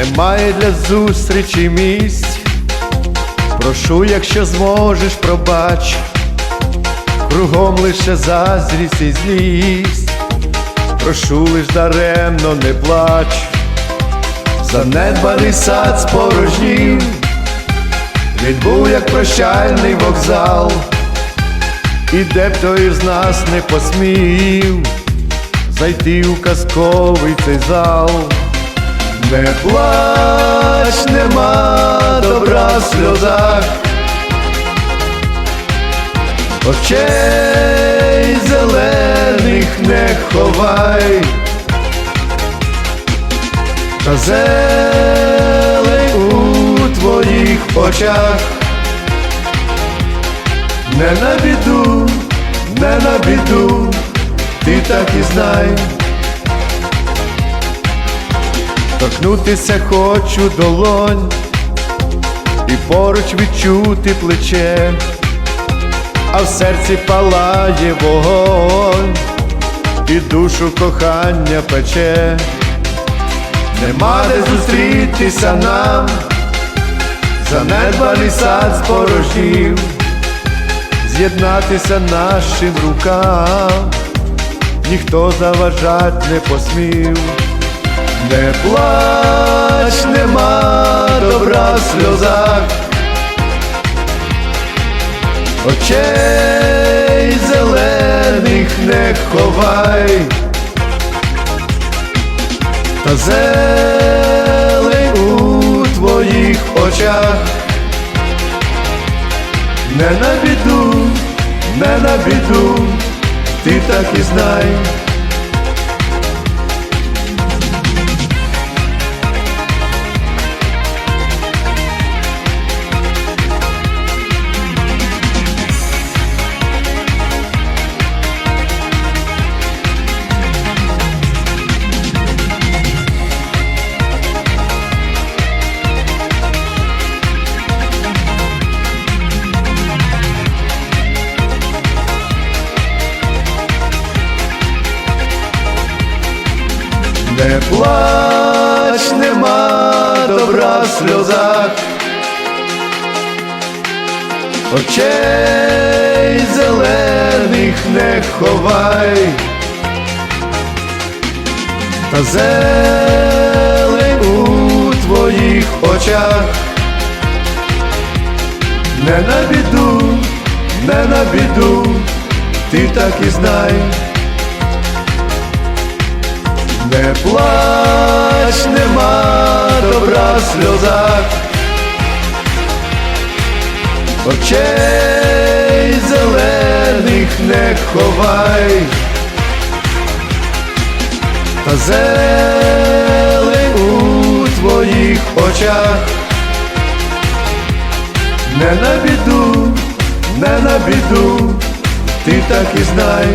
немає для зустрічі місць. Прошу, якщо зможеш, пробач, кругом лише заздрість і злість. Прошу лиш даремно не плач, занедбаний сад спорожнів, він був як прощальний вокзал, і де б той із нас не посмів зайти у казковий цей зал. Не плач, нема добра в сльозах, очей зелених не ховай, та зелень у твоїх очах, не на біду, не на біду, ти так і знай. Торкнутися хочу долонь і поруч відчути плече, а в серці палає вогонь, і душу кохання пече, нема де зустрітися нам, занедбаний сад спорожнів, з'єднатися нашим рукам, ніхто заважать не посмів. Не плач, нема добра в сльозах, очей зелених не ховай, та зелень у твоїх очах, не на біду, не на біду, ти так і знай. Не плач, нема добра в сльозах, очей зелених не ховай, та зелень у твоїх очах, не на біду, не на біду, ти так і знай. Не плач, нема добра в сльозах, очей зелених не ховай, та зелень у твоїх очах, не на біду, не на біду, ти так і знай.